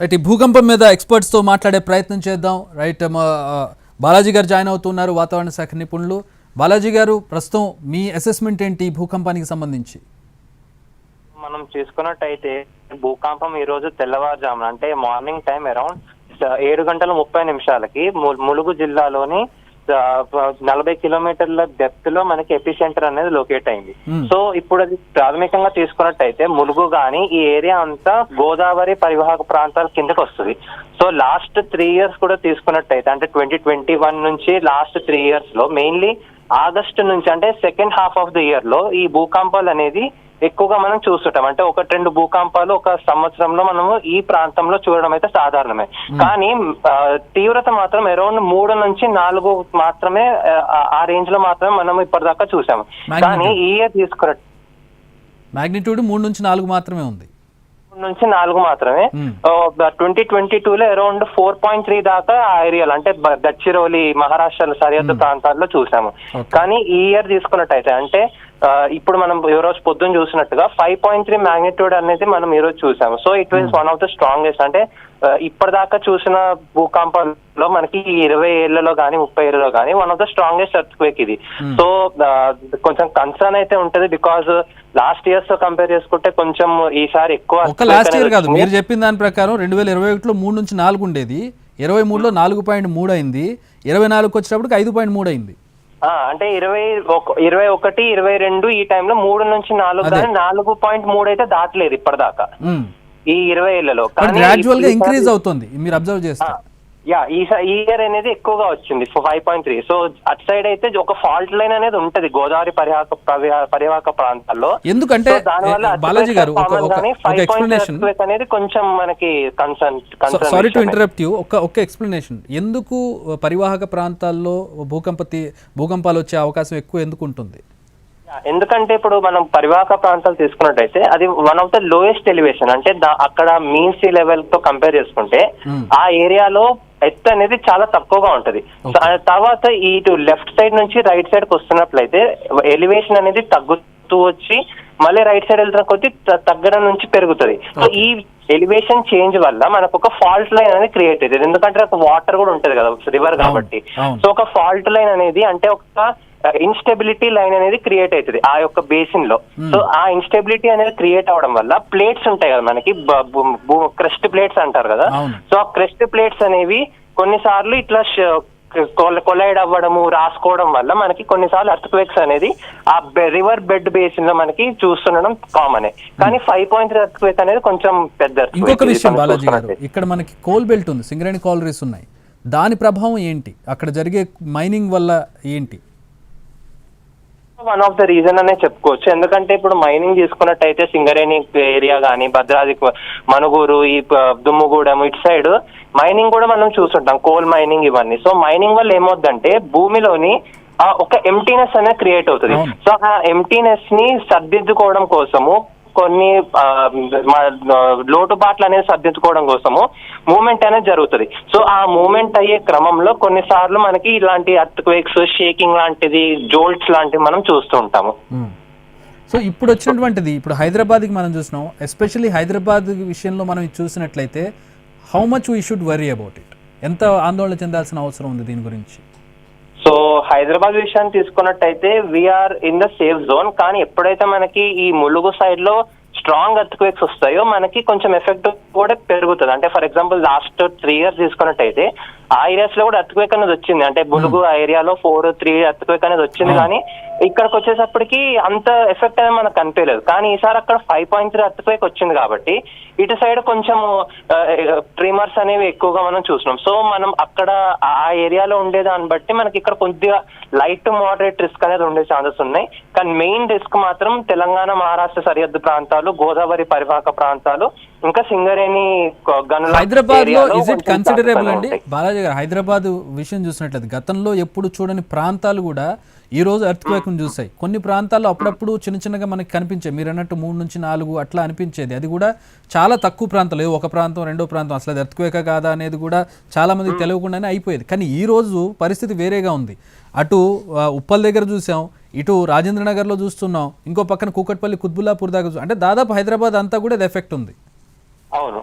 Right ఈ భూకంపం మీద ఎక్స్పర్ట్స్తో మాట్లాడే ప్రయత్నం చేద్దాం. రైట్ బాలాజీ గారు జాయిన్ అవుతున్నారు వాతావరణ శాఖ నిపుణులు. బాలాజీ గారు ప్రస్తుతం మీ అసెస్మెంట్ ఏంటి భూకంపానికి సంబంధించి? మనం చూసుకున్నట్టయితే భూకంపం ఈ రోజు తెల్లవారుజామున అంటే మార్నింగ్ టైం అరౌండ్ ఏడు గంటల ముప్పై నిమిషాలకి ము- ములుగు జిల్లాలోని నలభై కిలోమీటర్ల డెప్త్లో మనకి ఎపిసెంటర్ అనేది లొకేట్ అయింది Hmm. సో ఇప్పుడు అది ప్రాథమికంగా తీసుకున్నట్టయితే ములుగు గాని ఈ ఏరియా అంతా గోదావరి పరివాహక ప్రాంతాల కిందకి వస్తుంది సో లాస్ట్ త్రీ ఇయర్స్ కూడా తీసుకున్నట్టయితే అంటే ట్వంటీ ట్వంటీ వన్ నుంచి లాస్ట్ త్రీ ఇయర్స్లో మెయిన్లీ ఆగస్ట్ నుంచి అంటే సెకండ్ హాఫ్ ఆఫ్ ద ఇయర్లో ఈ భూకంపాలు అనేది ఎక్కువగా మనం చూస్తుంటాం. అంటే ఒకటి రెండు భూకంపాలు ఒక సంవత్సరంలో మనము ఈ ప్రాంతంలో చూడడం అయితే సాధారణమే. కానీ తీవ్రత మాత్రం అరౌండ్ మూడు నుంచి నాలుగు మాత్రమే ఆ, రేంజ్లో మాత్రమే మనం ఇప్పటిదాకా చూసాము. కానీ ఈ ఇయర్ తీసుకున్న మ్యాగ్నిట్యూడ్ మూడు నుంచి నాలుగు మాత్రమే ఉంది. నుంచి నాలుగు మాత్రమే. ట్వంటీ ట్వంటీ టూ లో అరౌండ్ ఫోర్ పాయింట్ త్రీ దాకా ఆ ఏరియాలో అంటే గడ్చిరోలి మహారాష్ట్ర సరిహద్దు ప్రాంతాల్లో చూసాము. కానీ ఈ ఇయర్ తీసుకున్నట్టయితే అంటే ఇప్పుడు మనం ఈ రోజు పొద్దున్న చూసినట్టుగా ఫైవ్ పాయింట్ త్రీ మ్యాగ్నిట్యూడ్ అనేది మనం ఈ రోజు చూసాము. So it was one of the strongest అంటే ఇప్పటిదాకా చూసిన భూకంపాల్లో మనకి ఇరవై ఏళ్ళలో కానీ ముప్పై ఏళ్ళలో కానీ one of the strongest earthquake ఇది. Hmm. సో ఆ, కొంచెం కన్సర్న్ అయితే ఉంటది బికాజ్ లాస్ట్ ఇయర్స్తో కంపేర్ చేసుకుంటే కొంచెం ఈసారి ఎక్కువ లాస్ట్ ఇయర్ కాదు. మీరు చెప్పిన దాని ప్రకారం రెండు వేల ఇరవై ఒకటిలో మూడు నుంచి నాలుగు ఉండేది. ఇరవై మూడులో నాలుగు పాయింట్ మూడు అయింది. ఇరవై నాలుగుకి వచ్చేటప్పటికి ఐదు పాయింట్ మూడు అయింది. అంటే ఇరవై ఇరవై ఒకటి ఇరవై రెండు ఈ టైంలో మూడు నుంచి నాలుగు. కానీ నాలుగు పాయింట్ మూడు అయితే దాటలేదు ఇప్పటిదాకా. ఈ ఇరవై ఏళ్ళలో గ్రాడ్యువల్గా ఇంక్రీజ్ అవుతుంది మీరు అబ్జర్వ్ చేస్తే యా ఈ ఈ ఇయర్ అనేది ఎక్కువగా వచ్చింది ఫైవ్ పాయింట్ త్రీ సో అటు సైడ్ అయితే ఒక ఫాల్ట్ లైన్ అనేది ఉంటది గోదావరి పరివాహక పరివా- పరివాహక ప్రాంతాల్లో. ఎందుకంటే దానివల్ల బాలాజీ గారు ఒక ఎక్స్ప్లెనేషన్ అనేది కొంచెం మనకి concern sorry to interrupt you ఒక ఒక ఎక్స్ప్లెనేషన్ ఎందుకు పరివాహక ప్రాంతాల్లో భూకంప తీ- భూకంపాలు వచ్చే అవకాశం ఎక్కువ ఎందుకు ఉంటుంది? ఎందుకంటే ఇప్పుడు మనం పరివాహక ప్రాంతాలు తీసుకున్నట్టయితే అది one of the lowest elevation అంటే అక్కడ మీన్ సీ లెవెల్తో కంపేర్ చేసుకుంటే Hmm. ఆ ఏరియాలో ఎత్తు అనేది చాలా తక్కువగా ఉంటది. తర్వాత ఇటు లెఫ్ట్ సైడ్ నుంచి రైట్ సైడ్కి వస్తున్నట్లయితే ఎలివేషన్ అనేది తగ్గుతూ వచ్చి మళ్ళీ రైట్ సైడ్ వెళ్తున్న కొద్దీ తగ్గడం నుంచి పెరుగుతుంది. సో ఈ ఎలివేషన్ చేంజ్ వల్ల మనకు ఒక ఫాల్ట్ లైన్ అనేది క్రియేట్ అవుతుంది. ఎందుకంటే వాటర్ కూడా ఉంటది కదా రివర్ కాబట్టి. సో ఒక ఫాల్ట్ లైన్ అనేది అంటే ఒక ఇన్స్టెబిలిటీ లైన్ అనేది క్రియేట్ అవుతుంది ఆ యొక్క బేసిన్లో. సో ఆ ఇన్స్టెబిలిటీ అనేది క్రియేట్ అవడం వల్ల ప్లేట్స్ ఉంటాయి కదా మనకి క్రెస్ట్ ప్లేట్స్ అంటారు కదా. సో ఆ క్రెస్ట్ ప్లేట్స్ అనేవి కొన్నిసార్లు ఇట్లా కొలైడ్ అవ్వడము రాసుకోవడం వల్ల మనకి కొన్నిసార్లు అర్త్ క్వేక్స్ అనేది ఆ రివర్ బెడ్ బేసిన్లో మనకి చూస్తుండడం కామనే కానీ ఫైవ్ పాయింట్ అర్త్ క్వేక్ అనేది కొంచెం పెద్ద ఇంకొక విషయం బాలాజీ గారు. ఇక్కడ మనకి కోల్ బెల్ట్ ఉంది సింగరేణి కాలరీస్ ఉన్నాయి. దాని ప్రభావం ఏంటి? అక్కడ జరిగే మైనింగ్ వల్ల ఏంటి? వన్ ఆఫ్ ద రీజన్ అనే చెప్పుకోవచ్చు. ఎందుకంటే ఇప్పుడు మైనింగ్ తీసుకున్నట్టయితే సింగరేణి ఏరియా కానీ భద్రాద్రి కు- మనుగూరు ఈ దుమ్ముగూడెం ఇటు సైడ్ మైనింగ్ కూడా మనం చూస్తుంటాం. కోల్ మైనింగ్ ఇవన్నీ. సో మైనింగ్ వల్ల ఏమవుద్దంటే భూమిలోని ఆ ఒక ఎంటీనెస్ అనేది క్రియేట్ అవుతుంది. సో ఆ ఎంటీనెస్ని సర్దిద్దుకోవడం కోసము కొన్ని లోటు బాట్లు అనేది సర్దించుకోవడం కోసము మూమెంట్ అనేది జరుగుతుంది. సో ఆ మూమెంట్ అయ్యే క్రమంలో కొన్నిసార్లు మనకి ఇలాంటి అర్త్క్వేక్స్ షేకింగ్ లాంటిది జోల్ట్స్ లాంటివి మనం చూస్తూ ఉంటాము. సో ఇప్పుడు వచ్చినటువంటిది ఇప్పుడు హైదరాబాద్కి మనం చూసినాం ఎస్పెషల్లీ హైదరాబాద్ విషయంలో మనం చూసినట్లయితే how much we should worry about it ఎంత ఆందోళన చెందాల్సిన అవసరం ఉంది దీని గురించి? సో హైదరాబాద్ విషయాన్ని తీసుకున్నట్టయితే we are in the safe zone కానీ ఎప్పుడైతే మనకి ఈ ములుగు సైడ్లో స్ట్రాంగ్ అర్త్ క్వేక్స్ వస్తాయో మనకి కొంచెం ఎఫెక్ట్ కూడా పెరుగుతుంది. అంటే for example last three years తీసుకున్నట్టయితే ఆ ఏరియాస్లో కూడా అర్త్ క్వేక్ అనేది వచ్చింది. అంటే ములుగు ఆ ఏరియాలో ఫోర్ త్రీ అర్త్ క్వేక్ అనేది వచ్చింది కానీ ఇక్కడికి వచ్చేసప్పటికి అంత ఎఫెక్ట్ అనేది మనకు కనిపించలేదు. కానీ ఈసారి అక్కడ five point three earthquake వచ్చింది కాబట్టి ఇటు సైడ్ కొంచెం ట్రిమర్స్ అనేవి ఎక్కువగా మనం చూసినాం సో మనం అక్కడ ఆ ఏరియాలో ఉండే దాన్ని బట్టి మనకి ఇక్కడ కొద్దిగా లైట్ టు మోడరేట్ రిస్క్ అనేది ఉండే ఛాన్సెస్ ఉన్నాయి. కానీ మెయిన్ రిస్క్ మాత్రం తెలంగాణ మహారాష్ట్ర సరిహద్దు ప్రాంతాలు గోదావరి పరివాహక ప్రాంతాలు ఇంకా సింగరేణి గనుల హైదరాబాద్లో ఇజ్ ఇట్ కన్సిడరబుల్ అండి. బాలాజీ గారు హైదరాబాద్ విషయం చూసినట్లయితే గతంలో ఎప్పుడు చూడని ప్రాంతాలు కూడా ఈ రోజు ఎర్త్ను చూసాయి కొన్ని ప్రాంతాల్లో అప్పుడప్పుడు చిన్న చిన్నగా మనకి కనిపించాయి. మీరు అన్నట్టు మూడు నుంచి నాలుగు అట్లా అనిపించేది. అది కూడా చాలా తక్కువ ప్రాంతాలు. ఒక ప్రాంతం రెండో ప్రాంతం. అసలు అది ఎర్త్ కాదా అనేది కూడా చాలా మందికి తెలియకుండానే అయిపోయేది. కానీ ఈ రోజు పరిస్థితి వేరేగా ఉంది. అటు ఉప్పల్ దగ్గర చూసాం. ఇటు రాజేంద్ర నగర్లో చూస్తున్నాం. ఇంకో పక్కన కూకట్పల్లి కుత్బుల్లాపూర్ దాకా అంటే దాదాపు హైదరాబాద్ అంతా కూడా ఇది ఎఫెక్ట్ ఉంది. అవును.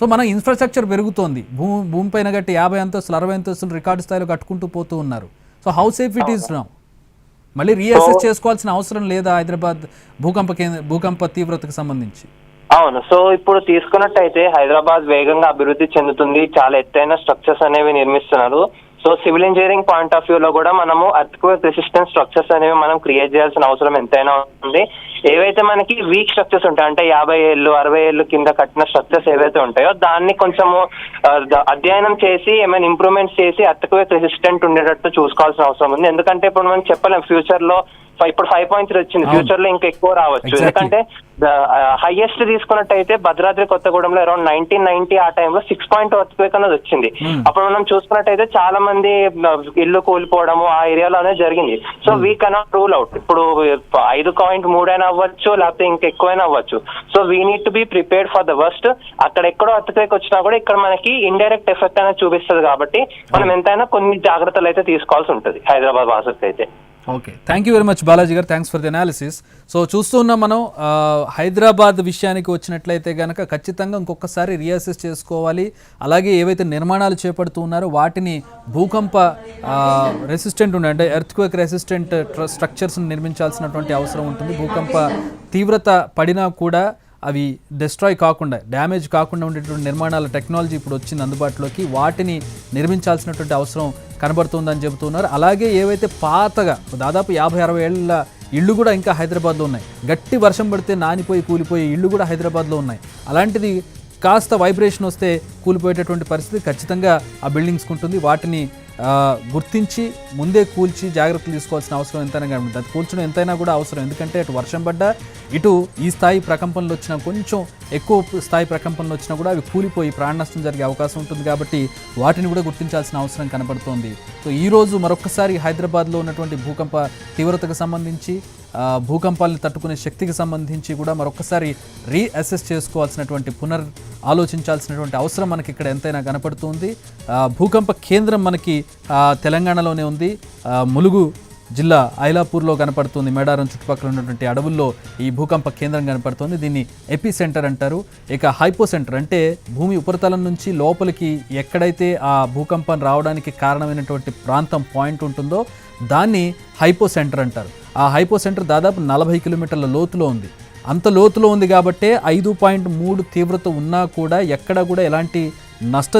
సో మన ఇన్ఫ్రాస్ట్రక్చర్ పెరుగుతోంది. భూమి భూమిపైన గట్టి యాభై అంతస్తులు అరవై అంతస్తులు రికార్డు స్థాయిలో కట్టుకుంటూ పోతూ ఉన్నారు. So how safe it is now మళ్ళీ రీఅసెస్ చేసుకోవాల్సిన అవసరం లేదా హైదరాబాద్ భూకంప కేంద్ర భూకంప తీవ్రతకు సంబంధించి? అవును. సో ఇప్పుడు తీసుకున్నట్టయితే హైదరాబాద్ వేగంగా అభివృద్ధి చెందుతుంది. చాలా ఎత్తైన స్ట్రక్చర్స్ అనేవి నిర్మిస్తున్నారు. So civil engineering point of view లో కూడా మనము అర్త్క్వేక్ రెసిస్టెంట్ స్ట్రక్చర్స్ అనేవి మనం క్రియేట్ చేయాల్సిన అవసరం ఎంతైనా ఉంది ఏవైతే మనకి వీక్ స్ట్రక్చర్స్ ఉంటాయి అంటే యాభై ఏళ్ళు అరవై ఏళ్ళు కింద కట్టిన స్ట్రక్చర్స్ ఏవైతే ఉంటాయో దాన్ని కొంచెము అధ్యయనం చేసి ఏమైనా ఇంప్రూవ్మెంట్స్ చేసి అర్త్క్వేక్ రెసిస్టెంట్ ఉండేటట్టు చూసుకోవాల్సిన అవసరం ఉంది ఎందుకంటే ఇప్పుడు మనం చెప్పలేం ఫ్యూచర్లో ఇప్పుడు ఫైవ్ పాయింట్ వచ్చింది. ఫ్యూచర్లో ఇంకా ఎక్కువ రావచ్చు. ఎందుకంటే హైయెస్ట్ తీసుకున్నట్టయితే భద్రాద్రి కొత్తగూడెంలో అరౌండ్ నైన్టీన్ నైన్టీ ఆ టైంలో సిక్స్ పాయింట్ అనేది వచ్చింది Hmm. అప్పుడు మనం చూసుకున్నట్టయితే చాలా మంది ఆ, ఇల్లు కూలిపోవడము ఆ ఏరియాలో అనేది జరిగింది. So we cannot rule out ఇప్పుడు ఐదు పాయింట్ మూడైనా అవ్వచ్చు లేకపోతే ఇంకా ఎక్కువైనా అవ్వచ్చు. So we need to be prepared for the worst అక్కడ ఎక్కడో ఎర్త్క్వేక్ వచ్చినా కూడా ఇక్కడ మనకి ఇండైరెక్ట్ ఎఫెక్ట్ అనేది చూపిస్తుంది కాబట్టి మనం ఎంతైనా కొన్ని జాగ్రత్తలు అయితే తీసుకోవాల్సి ఉంటుంది హైదరాబాద్ వాసులకి అయితే okay thank you very much Balaji గారు. Thanks for the analysis so చూస్తున్నాం మనం హైదరాబాద్ విషయానికి వచ్చినట్లయితే కనుక ఖచ్చితంగా ఇంకొకసారి రియాసెస్ చేసుకోవాలి. అలాగే ఏవైతే నిర్మాణాలు చేపడుతూ ఉన్నారో వాటిని భూకంప రెసిస్టెంట్ ఉండే అంటే ఎర్త్క్వేక్ రెసిస్టెంట్ స్ట్రక్చర్స్ని నిర్మించాల్సినటువంటి అవసరం ఉంటుంది. భూకంప తీవ్రత పడినా కూడా అవి డిస్ట్రాయ్ కాకుండా డ్యామేజ్ కాకుండా ఉండేటువంటి నిర్మాణాల టెక్నాలజీ ఇప్పుడు వచ్చింది అందుబాటులోకి. వాటిని నిర్మించాల్సినటువంటి అవసరం కనబడుతుందని చెబుతున్నారు. అలాగే ఏవైతే పాతగా దాదాపు యాభై అరవై ఏళ్ళ ఇళ్ళు కూడా ఇంకా హైదరాబాద్లో ఉన్నాయి. గట్టి వర్షం పడితే నానిపోయి కూలిపోయే ఇళ్ళు కూడా హైదరాబాద్లో ఉన్నాయి. అలాంటిది కాస్త వైబ్రేషన్ వస్తే కూలిపోయేటటువంటి పరిస్థితి ఖచ్చితంగా ఆ బిల్డింగ్స్కి ఉంటుంది. వాటిని గుర్తించి ముందే కూల్చి జాగ్రత్తలు తీసుకోవాల్సిన అవసరం ఎంతైనా కనబడుతుంది. అది కూల్చడం ఎంతైనా కూడా అవసరం. ఎందుకంటే అటు వర్షం పడ్డా ఇటు ఈ స్థాయి ప్రకంపనలు వచ్చినా కొంచెం ఎక్కువ స్థాయి ప్రకంపనలు వచ్చినా కూడా అవి కూలిపోయి ప్రాణ నష్టం జరిగే అవకాశం ఉంటుంది కాబట్టి వాటిని కూడా గుర్తించాల్సిన అవసరం కనబడుతోంది. సో ఈ రోజు మరొకసారి హైదరాబాద్లో ఉన్నటువంటి భూకంప తీవ్రతకు సంబంధించి భూకంపాలను తట్టుకునే శక్తికి సంబంధించి కూడా మరొకసారి రీఅసెస్ చేసుకోవాల్సినటువంటి పునర్ ఆలోచించాల్సినటువంటి అవసరం మనకి ఇక్కడ ఎంతైనా కనపడుతుంది. భూకంప కేంద్రం మనకి తెలంగాణలోనే ఉంది. ములుగు జిల్లా ఐలాపూర్లో కనపడుతుంది. మేడారం చుట్టుపక్కల ఉన్నటువంటి అడవుల్లో ఈ భూకంప కేంద్రం కనపడుతుంది. దీన్ని ఎపి సెంటర్ అంటారు. ఇక హైపో సెంటర్ అంటే భూమి ఉపరితలం నుంచి లోపలికి ఎక్కడైతే ఆ భూకంపం రావడానికి కారణమైనటువంటి ప్రాంతం పాయింట్ ఉంటుందో దాన్ని హైపో సెంటర్ అంటారు. ఆ హైపో సెంటర్ దాదాపు నలభై కిలోమీటర్ల లోతులో ఉంది. అంత లోతులో ఉంది కాబట్టే ఐదు పాయింట్ మూడు తీవ్రత ఉన్నా కూడా ఎక్కడ కూడా ఎలాంటి నష్టం